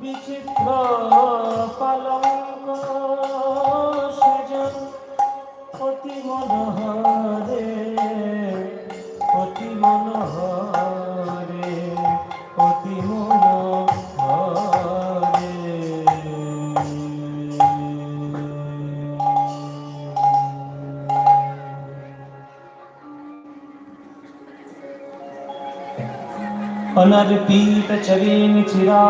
বিচিত্র পালঙ্ক সেজন অতি মনোহরে चिरा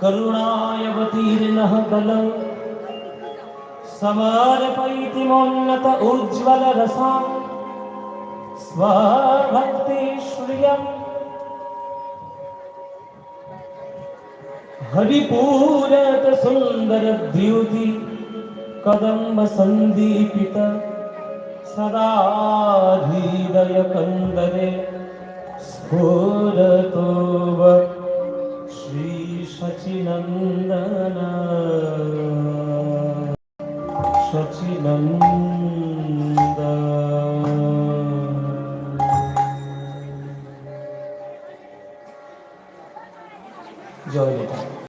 करुणायवतीमोन्नत उज्वलरसान् स्वभक्ति श्रिय हरिपूर सुन्दर द्युति कदम्ब सन्दीपित सदा हृदयकन्दरे स्फुरतो श्रीशचिनन्दन शचिनन्द জয় নেতা